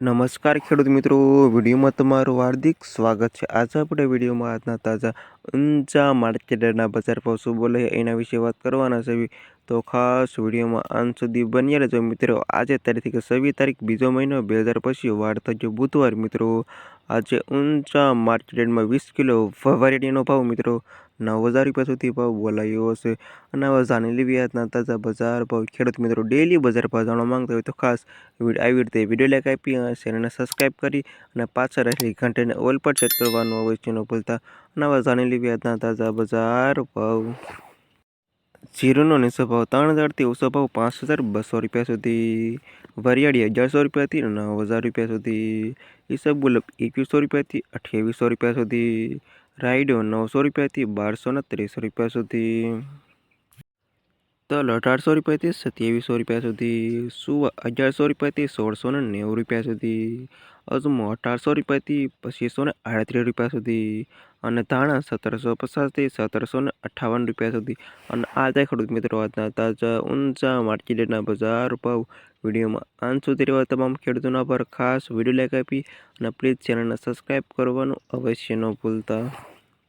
નમસ્કાર ખેડૂત મિત્રો, વિડીયોમાં તમારું હાર્દિક સ્વાગત છે. આજે આપણે વિડીયોમાં આજના તાજા ઊંચા માર્કેટના બજાર ભાવ શું બોલે એના વિશે વાત કરવાના છે. તો ખાસ વિડીયોમાં અંત સુધી બન્યા રહેજો મિત્રો. આજે તારીખ છવ્વીસ તારીખ, બીજો મહિનો બે હજાર પછી વાર થયો બુધવાર મિત્રો. આજે ઊંચા માર્કેટમાં વીસ કિલો વેરાયટીનો ભાવ મિત્રો નવ હજાર રૂપિયા સુધી ભાવ બોલાયો હશે. અને હવે જાણી લેવી આજના તાજા બજાર ભાવ. ખેડૂત મિત્રો ડેલી બજાર ભાવ જાણવા માંગતા હોય તો ખાસ આવી રીતે વીડિયો લાઈક આપી ચેનલને સબસ્ક્રાઈબ કરી અને પાછળ રહેલી ઘંટીને ઓલ પર ચેક કરવાનું અવશ્ય ન ભૂલતા. અને હવે જાણી લેવી આજના તાજા બજાર ભાવ. જીરુનો નીચો ભાવ ત્રણ હજારથી ઓછો ભાવ પાંચ હજાર બસો રૂપિયા સુધી. વરિયાળી અગિયારસો રૂપિયાથી નવ હજાર રૂપિયા સુધી. ઈસબગુલ એકવીસો રૂપિયાથી અઠ્યાવીસો રૂપિયા સુધી. રાયડો નવસો રૂપિયાથી બારસો ને ત્રીસ રૂપિયા સુધી. તલ અઢારસો રૂપિયાથી સત્યાવીસો રૂપિયા સુધી સુવા અગિયારસો રૂપિયાથી સોળસો ને નેવું રૂપિયા સુધી અજમો અઢારસો રૂપિયાથી પચીસો ને આડત્રીસ રૂપિયા સુધી અને ધાણા સત્તરસો પચાસથી સત્તરસો ને અઠ્ઠાવન રૂપિયા સુધી. અને આ જાય ખેડૂત મિત્રો આજના તાજા ઊંચા માર્કેટના બજાર ભાવ વિડીયોમાં. અંત સુધી રહેવા તમામ ખેડૂતોના પર ખાસ વીડિયો લાઈક આપી અને પ્લીઝ ચેનલને સબસ્ક્રાઈબ કરવાનું અવશ્ય ન ભૂલતા.